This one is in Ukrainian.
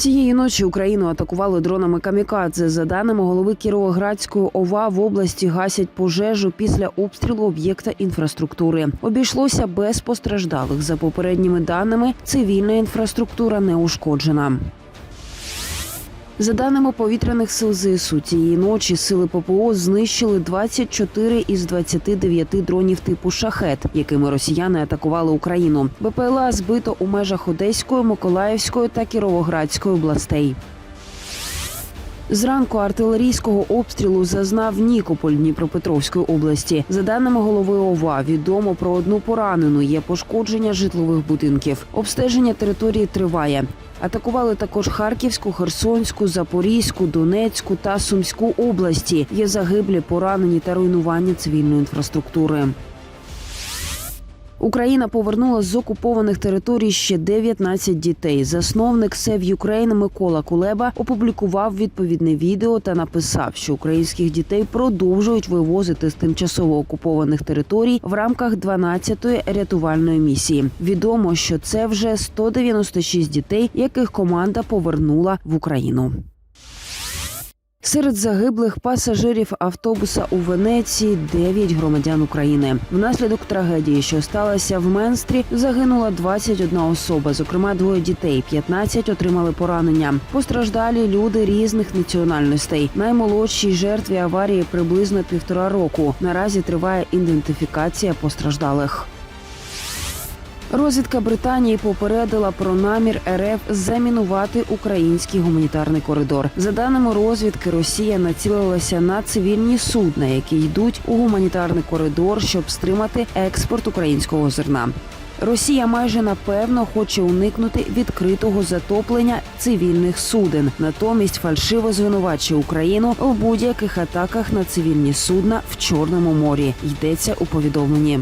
Цієї ночі Україну атакували дронами камікадзе. За даними голови Кіровоградської ОВА, в області гасять пожежу після обстрілу об'єкта інфраструктури. Обійшлося без постраждалих. За попередніми даними, цивільна інфраструктура не ушкоджена. За даними повітряних сил ЗСУ, цієї ночі сили ППО знищили 24 із 29 дронів типу шахет, якими росіяни атакували Україну. БПЛА збито у межах Одеської, Миколаївської та Кіровоградської областей. Зранку артилерійського обстрілу зазнав Нікополь Дніпропетровської області. За даними голови ОВА, відомо про одну поранену. Є пошкодження житлових будинків. Обстеження території триває. Атакували також Харківську, Херсонську, Запорізьку, Донецьку та Сумську області. Є загиблі, поранені та руйнування цивільної інфраструктури. Україна повернула з окупованих територій ще 19 дітей. Засновник Save Ukraine Микола Кулеба опублікував відповідне відео та написав, що українських дітей продовжують вивозити з тимчасово окупованих територій в рамках 12-ї рятувальної місії. Відомо, що це вже 196 дітей, яких команда повернула в Україну. Серед загиблих пасажирів автобуса у Венеції 9 громадян України. Внаслідок трагедії, що сталася в Менстрі, загинула 21 особа, зокрема двоє дітей. 15 отримали поранення. Постраждалі люди різних національностей. Наймолодшій жертві аварії приблизно півтора року. Наразі триває ідентифікація постраждалих. Розвідка Британії попередила про намір РФ замінувати український гуманітарний коридор. За даними розвідки, Росія націлилася на цивільні судна, які йдуть у гуманітарний коридор, щоб стримати експорт українського зерна. Росія майже напевно хоче уникнути відкритого затоплення цивільних суден. Натомість фальшиво звинувачує Україну у будь-яких атаках на цивільні судна в Чорному морі. Йдеться у повідомленні.